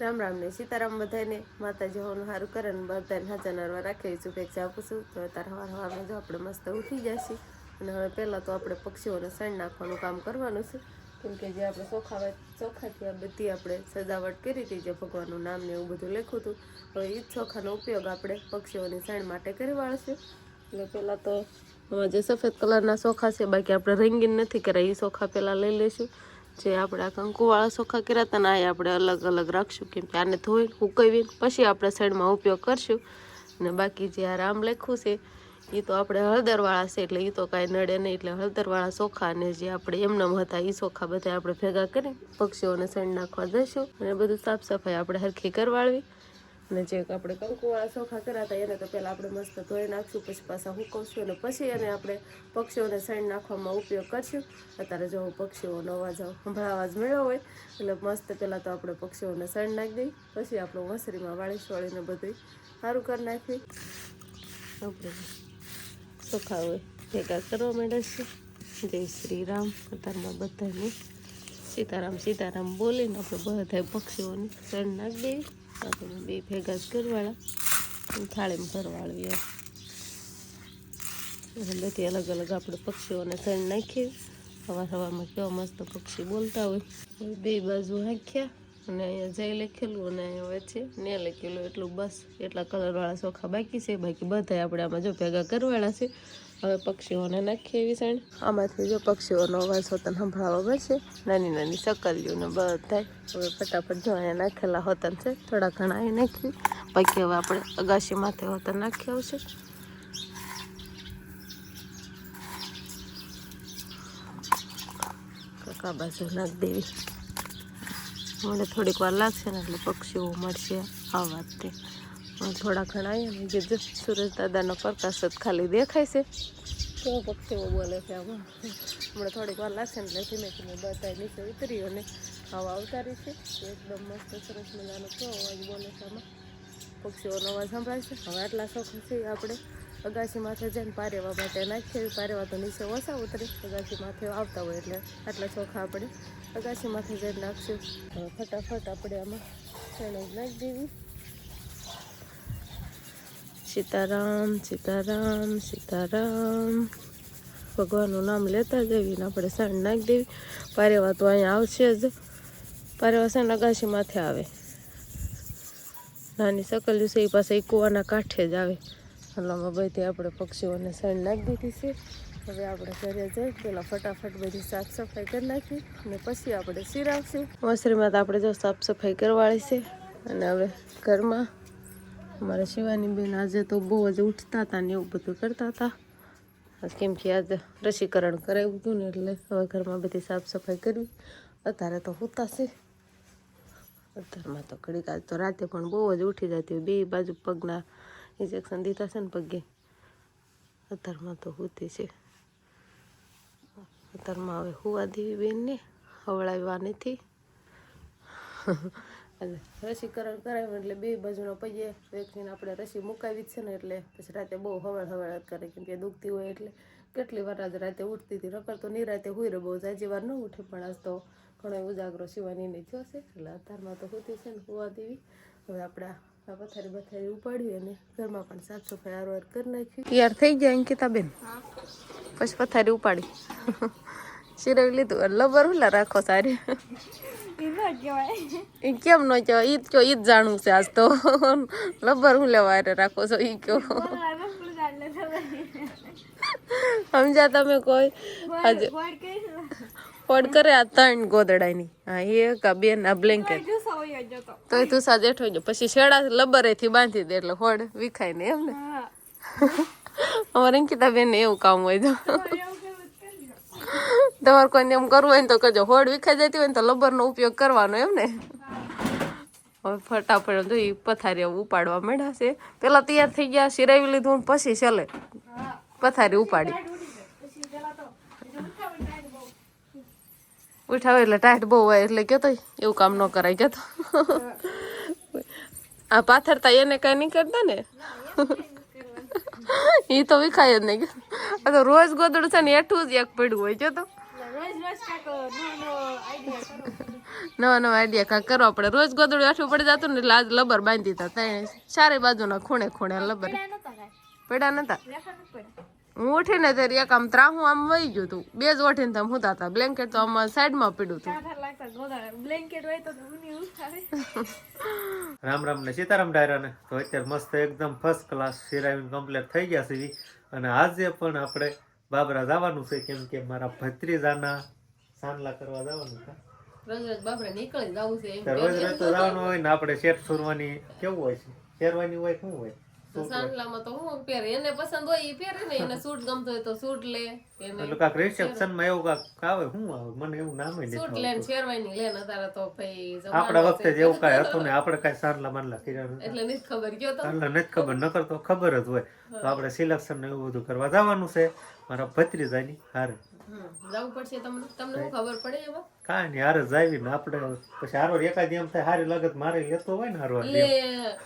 રામ રામ ને સીતારામ બધાને માતાજી હોવાનું સારું કરે ને બધાને હાજર નરવા રાખી. શુભેચ્છા આપું છું. તો તારે હવાર હવારમાં જો આપણે મસ્ત ઉઠી જશે અને હવે પહેલાં તો આપણે પક્ષીઓને સણ નાખવાનું કામ કરવાનું છે. કેમ કે જે આપણે ચોખા ચોખાથી આ બધી આપણે સજાવટ કરી હતી જે ભગવાનનું નામ ને એવું બધું લખ્યું હતું હવે એ જ ચોખાનો ઉપયોગ આપણે પક્ષીઓની સણ માટે કરવાનો છે એટલે પહેલાં તો આમાં જે સફેદ કલરના સોખા છે, બાકી આપણે રંગીન નથી કર્યા. એ સોખા પહેલાં લઈ લઈશું. જે આપણે આ કંકુવાળા સોખા કર્યા હતા ને, આ આપણે અલગ અલગ રાખશું. કેમ કે આને ધોઈને ઉકવીને પછી આપણે સાઈડમાં ઉપયોગ કરશું. અને બાકી જે આ રામ લખ્યું છે એ તો આપણે હળદરવાળા છે, એટલે એ તો કાંઈ નડે નહીં. એટલે હળદરવાળા ચોખા અને જે આપણે એમનામ હતા એ ચોખા બધા આપણે ભેગા કરી પક્ષીઓને સણ નાખવા દઈશું અને બધું સાફ સફાઈ આપણે હરખી કરવાળવી. અને જે આપણે કંકુવાળા ચોખા કર્યા હતા, એને તો પહેલાં આપણે મસ્ત ધોઈ નાખશું, પછી પાછા હુકવશું અને પછી એને આપણે પક્ષીઓને સણ નાખવામાં ઉપયોગ કરશું. અત્યારે જો પક્ષીઓનો અવાજ સંભળાવા અવાજ મેળો હોય, એટલે મસ્ત પહેલાં તો આપણે પક્ષીઓને સાઈડ નાખી દઈ, પછી આપણે વસરીમાં વાળી સોળીને બધું સારું કરી નાખી આપણે ચોખા હોય ભેગા કરવા માંડ્યા જય શ્રી રામ અત્યારમાં બધાને સીતારામ સીતારામ બોલીને આપણે બધા પક્ષીઓને સણ નાખી દેવી આપણે બે ભેગા જ કરવાળા થાળીમાં ભરવાળવી એમ અને બધી અલગ અલગ આપણે પક્ષીઓને સણ નાખીએ. સવાર સવારમાં કેવા મસ્ત પક્ષી બોલતા હોય. બે બાજુ નાખ્યા અને અહીંયા જઈ લખેલું અને અહીંયા વચ્ચે ને લખેલું. એટલું બસ. એટલા કલરવાળા ચોખા બાકી છે. બાકી બધા આપણે આમાં જો ભેગા કરવાળા છે. હવે પક્ષીઓને નાખીએ એવી સાઈડ. આમાંથી જો પક્ષીઓનો અવાજ હોતન સંભળાવવા મળશે નાની નાની સકલીઓ ને બધા હવે ફટાફટ જો અહીંયા નાખેલા હોતન છે. થોડા ઘણા અહીં નાખી બાકી હવે આપણે અગાશી માથે હોતન નાખી આવશે. કાકા બાજુ નાખ દેવી. મને થોડીક વાર લાગશે ને એટલે પક્ષીઓ મળશે આ વાત તે પણ થોડા ઘણા ને, જે જો સુરજ દાદાનો પ્રકાશ જ ખાલી દેખાય છે. કેવો પક્ષીઓ બોલે છે આમાં? હમણાં થોડીક વાર લાગશે એટલે ધીમે ધીમે બધા નીચે ઉતરી અને હવા અવતારી છે. એકદમ મસ્ત સરસ મજાનો કેવો અવાજ બોલે છે આમાં. પક્ષીઓનો અવાજ સંભળાય છે. હવે આટલા શોખ છે આપણે. અગાસી માથે જઈને પારેવા માટે નાખીએ પારેવા તો નીચે ઓછા ઉતરે. અગાસી માથે આવતા હોય એટલે આટલા ચોખા આપણે. અગાસી માથે જઈને નાખશું. ફટાફટ આપણે આમાં જ નાખી દેવી. સીતારામ સીતારામ સીતારામ. ભગવાનનું નામ લેતા જઈએ ને આપણે સણ નાખી દેવી. પારેવા તો અહીંયા આવશે જ. પારેવા સણ અગાશી માથે આવે. નાની સકલ છે, એ પાસે એ કૂવાના કાંઠે જ આવે. હલામાં બધી આપણે પક્ષીઓને સણ નાખી દીધી છે. હવે આપણે ઘરે જઈ પેલા ફટાફટ બધી સાફ સફાઈ કરી નાખી અને પછી આપણે સિરાવશું વસરીમાં તો આપણે જો સાફ સફાઈ કરવાળી છે. અને હવે ઘરમાં અમારા શિવાની બેન આજે તો બહુ જ ઉઠતા હતા ને એવું બધું કરતા હતા કેમ કે આજે રસીકરણ કરાવ્યું હતું ને એટલે હવે ઘરમાં બધી સાફ સફાઈ કરવી. અત્યારે તો હોતા છે. અત્યારમાં તો ઘડીક આજ તો રાતે પણ બહુ જ ઉઠી જતી હોય. બે બાજુ પગના ઇન્જેક્શન દીધા છે ને પગે. અત્યારમાં તો હોતી છે. અત્યારમાં હવે હુવા દેવી બેનને. હવળાવવા નથી. એટલે રસીકરણ કરાવ્યું એટલે બે બાજુના પૈયે વેક્સિન આપણે રસી મુકાવી જ છે ને એટલે પછી રાતે બહુ હવળ હવળ કરે કેમ કે દુખતી હોય એટલે કેટલી વાર આજ રાતે ઉઠતી હતી. નકર તો નિરાતે હોય રહે બહુ જાજી વાર ન ઉઠે પણ આજ તો ઘણો ઉજાગરો શિવાનીને થયો છે. એટલે અત્યારમાં તો હોતી છે ને હોવા દેવી. હવે આપણે આ પથારી બથારી ઉપાડી અને ઘરમાં પણ સાફ સફાઈ આરવાર કરી નાખી તૈયાર થઈ ગયા અંકિતાબેન પછી પથારી ઉપાડી. સિરવી લીધું. લબર હુલા રાખો સારી. એ કેમ ન કહેવાય? ઈ કયો ઈ જ જાણવું છે આજ તો. લબર હું લેવા હારે રાખો છો ઈ કયો સમજ્યા તમે કોઈ? આજે ફોડ કરે આ ત્રણ ગોદડાની. હા એક આ બેન આ બ્લેન્કેટ તો. તું સાજે જેઠો જો પછી શેડા લબરેથી બાંધી દે એટલે ફોડ વિખાય ને એમ ને. અમારે અંકિતા બેન એવું કામ હોય તો. તમારે કોઈને એમ કરવું હોય ને તો કરજો હોડ વિખાઈ જતી હોય ને તો લબરનો ઉપયોગ કરવાનો એમ ને. હવે ફટાફટ તો એ પથારી ઉપાડવા માંડ્યા છે. પેલા તૈયાર થઈ ગયા સિરાવી લીધું પછી ચલે પથારી ઉપાડી. ઉઠાવે એટલે ટાઈટ બહુ હોય એટલે કહેતો એવું કામ ન કરાય કહેતો. આ પાથરતા એને કાંઈ નહીં કરતા ને? એ તો વિખાય જ નહીં. આ તો રોજ ગોદડું છે ને એઠું જ એક પડ્યું હોય છે તો નવા નવા આઈડિયા કાંઈક કરવા પડે. રોજ ગોદડું આઠું પડી જતું ને એટલે આજ લબર બાંધી હતા ત્યાં ચારે બાજુના ખૂણે ખૂણે લબર. પડ્યા નતા હું ઉઠીને ત્યારે એક આમ ત્રાહું આમ વહી ગયું હતું બે જ ઉઠીને તમે હુતા હતા. બ્લેન્કેટ તો આમ સાઈડમાં પડ્યું હતું રામ રામ ને સીતારામ ડાયરાને તો અત્યારે મસ્ત એકદમ ફર્સ્ટ ક્લાસ સિરાવીન કમ્પ્લીટ થઈ ગયા છે. અને આજે પણ આપણે બાબરા જવાનું છે કેમ કે મારા ભત્રીજાના સાનલા કરવા જવાનું છે. રોજ તો જવાનું હોય ને આપણે શેઠ સુરવાની કેવું હોય છે? શેરવાની હોય શું હોય? તો હું પહેરે એને પસંદ હોય એ પહેરે ને એને સૂટ ગમતો હોય તો સૂટ લે એને એટલે રિસેપ્શનમાં એવું કાક આવે હું આવે? મને એવું નામ નથી સૂટ લે ને શેરવાની લે ને અત્યારે તો ભાઈ આપણા વખતે જેવું કાંઈ હતું ને આપણે કાંઈ સાનલા માનલા કર્યા એટલે નથી ખબર ગયો તો? એટલે નથી ખબર નકર તો ખબર જ હોય. તો આપણે સિલેક્શન ને એવું બધું કરવા જવાનું છે. મારા ભત્રીજાની હારે. જવું પડશે તમને? તમને ખબર પડે કાંઈ નહીં હારે જાવી ને આપણે પછી હારો એકાદ એમ થાય હારી લાગત મારે લેતો હોય ને હારો લે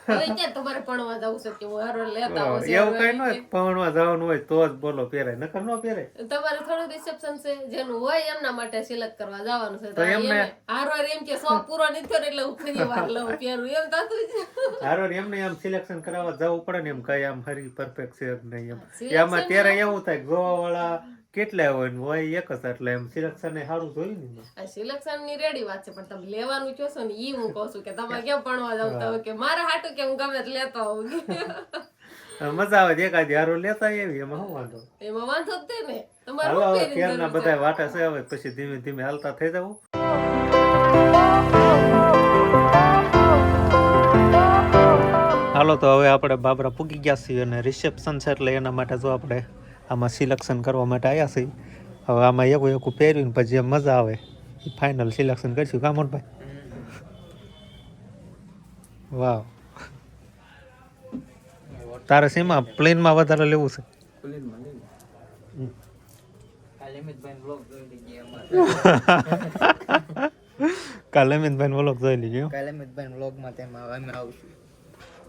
ક્યાં તમારે પણવા જવું છે કે હારો લેતા આવું એવું કઈ ન હોય જવાનું હોય તો જ બોલો પહેરાય. નકર ન પહેરાય. તમારે થોડું રિસેપ્શન છે જેનું હોય એમના માટે સિલેક્ટ કરવા જવાનું છે. તો એમને- હારો એમ કે શોખ પૂરો નથી થયો એટલે હું ફરી વાર લઉં પહેરું. એમ થતું છે હારો એમને એમ સિલેક્શન કરાવવા જવું પડે ને એમ કઈ આમ હરી પરફેક્ટ છે નહીં એમ. એમાં ત્યારે એવું થાય કે જોવા વાળા કેટલા હોય ને હોય એક જ એટલે એમ સિલેક્શન ને સારું જોયું ને આ સિલેક્શનની રેડી વાત છે પણ તમે લેવાનું કહો છો ને ઈ હું કહું છું કે તમે કેમ ભણવા જાવ? તો કે મારા હાટું કે હું ગમે તે લેતો આવું. મજા આવે છે એકાદ હારો લેતા એવી એમાં શું વાંધો? એમાં વાંધો જ તે ને. તમારું હવે? બધા વાટા છે હવે પછી ધીમે ધીમે હાલતા થઈ જવું હાલો તો હવે આપણે બાબરા પૂગી ગયા છીએ અને રિસેપ્શન છે એટલે એના માટે જો આપણે આમાં સિલેક્શન કરવા માટે આવ્યા છીએ. હવે આમાં એક એકું પહેર્યું પછી જે મજા આવે. એ ફાઇનલ સિલેક્શન કરીશું. કા મોહનભાઈ વાવ. તારે શેમાં? પ્લેનમાં વધારે લેવું છે. કાલે અમિતભાઈ વ્લોગ જોઈ લીધો કાલે મિતભાઈ વ્લોગમાં તેમાં અમે આવશું.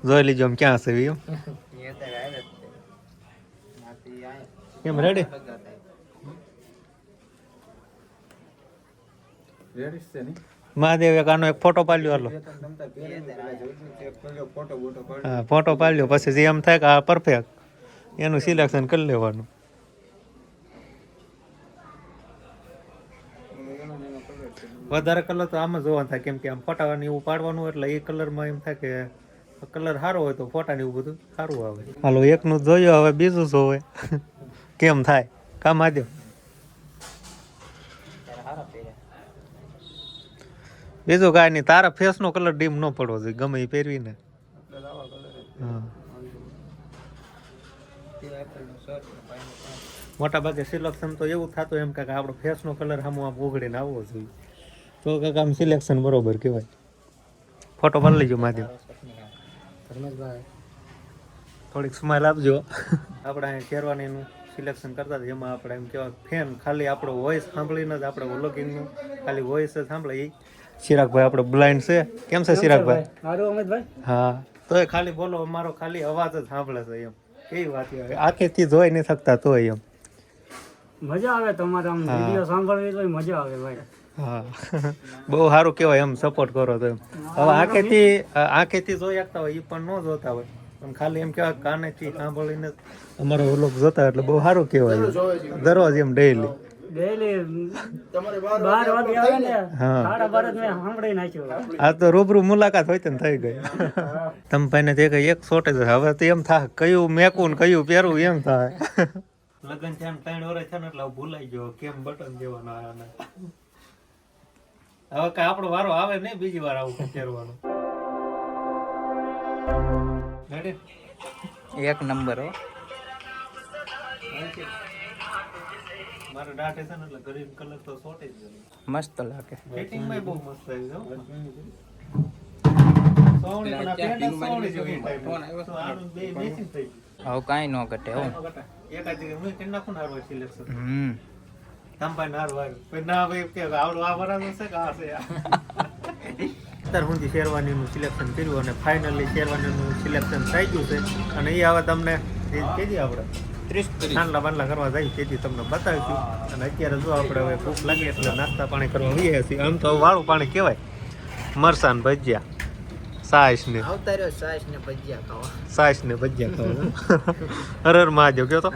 જોઈ લીજો આમ ક્યાં છે એમ એ અત્યારે આવે જ છે માથી આયા કેમ રેડી મહાદેવ એક આનો એક ફોટો પાડ્યો હાલો. હા ફોટો પાડ્યો પછી જે એમ થાય કે આ પરફેક્ટ એનું સિલેક્શન કરી લેવાનું. વધારે કલર તો આમાં જોવાનું થાય કેમ કે આમ ફોટાવાનું એવું પાડવાનું એટલે એ કલરમાં એમ થાય કે કલર સારો હોય તો ફોટા એવું બધું સારું આવે. હાલો એકનું જોયું હવે બીજું જોવે કેમ થાય? કામ આદ્યો બીજું કાંઈ નહીં તારા ફેસનો કલર ડીમ ન પડવો જોઈએ ગમે એ પહેરવીને મોટા ભાગે સિલેક્શન તો એવું થતું એમ કે આપણો ફેસનો કલર આમ આમ ઉઘડીને આવવો જોઈએ. તો કાંઈક આમ સિલેક્શન બરોબર કહેવાય. ફોટો પાડી લેજો માધ્યમ થોડીક સ્માઇલ આપજો. આપણે અહીંયા શેરવાનીનું સિલેક્શન કરતા એમાં આપણે એમ કહેવાય ફેન ખાલી આપણો વોઇસ સાંભળીને જ આપણે વ્લોગિંગનું ખાલી વોઇસ જ સાંભળે. એ ચિરાગભાઈ આપણો બ્લાઇન્ડ છે. કેમ છે ચિરાગભાઈ? સારું અમિતભાઈ? હા. તો એ ખાલી બોલો અમારો ખાલી અવાજ જ સાંભળે છે એમ. કેવી વાત આખેથી જોઈ નહીં શકતા તોય એમ. મજા આવે તમારે આમ. વીડિયો સાંભળવી તો મજા આવે ભાઈ. હા. બહુ સારું કહેવાય એમ સપોર્ટ કરો તો એમ. હવે આંખેથી આંખેથી જોઈ શકતા હોય એ પણ ન જોતા હોય. પણ ખાલી એમ કેવા કાનેથી સાંભળીને અમારો વ્લોગ જોતા એટલે બહુ સારું કહેવાય એમ. દરરોજ એમ ડેઈલી ડેઈલી બાર વાગે આવે ને હા. સાડા બાર જ મેં સાંભળી નાખ્યું. આ તો રૂબરૂ મુલાકાત હોય ને થઈ ગઈ. તમે ભાઈને તે કઈ એક શોર્ટેજ હવે તો એમ થાય કયું મેકું ને કયું પહેરવું એમ થાય. લગન છે ને ત્રણ વર્ષ છે ને એટલે ભૂલાઈ ગયો કેમ બટન દેવાનો આને. હવે કઈ આપણો વારો આવે નહીં બીજી વાર આવું પહેરવાનું? એક નંબર હો. મારે દાઢે છે ને એટલે ગ્રીન કલર તો શોર્ટેજ મસ્ત લાગે. ફિટિંગ બહુ મસ્ત આવી જ. હવે કાંઈ ન ઘટે હો. હમ. ને હારવાર પછી ના ભાઈ કે આવડું આ બરાબર છે કે આ છે? અત્યાર સુધી શેરવાનીનું સિલેક્શન કર્યું અને ફાઇનલી શેરવાનીનું સિલેક્શન થઈ ગયું છે. અને એ હવે તમને તે આપણે? ત્રીસ ચાંદલા બાંડલા કરવા જાય તેથી તમને બતાવીશું. અને અત્યારે જો આપણે હવે ભૂખ લાગે એટલે નાસ્તા પાણી કરવા આવીએ છીએ. આમ તો વાળું પાણી કહેવાય. મરસાન ભજીયા. સાસ ને સાસ ને ભજીયા ખાવા. સાસ ને ભજીયા ખાવા. હર હર મહાદેવ કયો તો?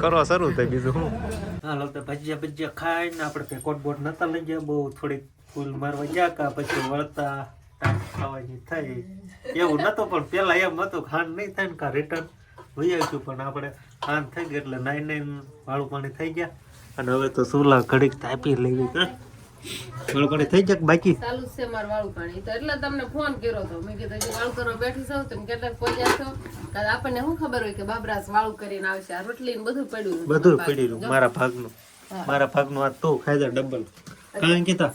કરો શરૂ થાય બીજું હું. તો ભજીયા ભજીયા ખાઈને આપણે કઈ કોટ બોટ નતા લઈ ગયા. બહુ થોડીક ફૂલ મારવા ગયા કા પછી વળતા ખાવાની થઈ. એવું નતું પણ પેલા એમ હતું ખાંડ નહીં થાય ને કા રિટર્ન વહી છું પણ આપણે ખાંડ થઈ ગઈ એટલે નાઈ નાઈન વાળું પાણી થઈ ગયા. અને હવે તો સુલા ઘડીક તાપી લેવી હા? વાળું પાણી થઈ જાય બાકી? ચાલુ છે મારું વાળું પાણી. તો એટલે તમને ફોન કર્યો હતો મેં કીધું કે વાળું કરવા બેઠી છો તમે કેટલાક પહોંચ્યા છો. કાલે આપણને શું ખબર હોય કે બાબરાસ વાળું કરીને આવશે? આ રોટલી બધું પડ્યું બધું પડી રહ્યું મારા ભાગનું. મારા ભાગનું આ તું ખાઈ ડબલ. કાંઈ કીધા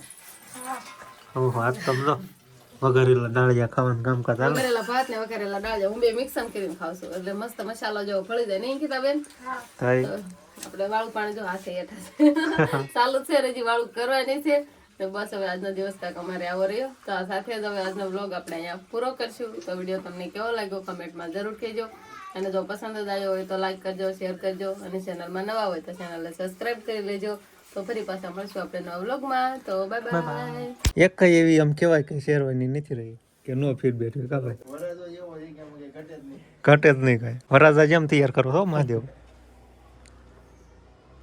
હું હાથ સમજો વઘારેલા દાળિયા ખાવાનું કામ કરતા વઘારેલા ભાત ને વઘારેલા દાળ હું બે મિક્સ કરીને ખાવશું એટલે મસ્ત મસાલો જેવો ફળી જાય. નહીં કીધા બેન? આપણે વાળું પાણી જો હાથે હેઠા છે. ચાલુ છે હજી વાળું કરવાની છે. તો બસ હવે આજનો દિવસ કાંઈક અમારે આવો રહ્યો. તો આ સાથે જ હવે આજનો બ્લોગ આપણે અહીંયા પૂરો કરશું. તો વીડિયો તમને કેવો લાગ્યો કમેન્ટમાં જરૂર કહેજો. અને જો પસંદ જ આવ્યો હોય તો લાઈક કરજો શેર કરજો. અને ચેનલમાં નવા હોય તો ચેનલને સબસ્ક્રાઇબ કરી લેજો. તો ફરી પાછા મળશું આપણે નવા બ્લોગમાં તો બાય બાય એક કઈ એવી આમ કહેવાય કે શેરવાની નથી રહી કે નો ફીડબેક કા ભાઈ? વરસ તો એવો છે કે આમ કે ઘટે જ નહીં. ઘટે જ નહીં કાંઈ. વરાજા જેમ તૈયાર કરો છો મહાદેવ?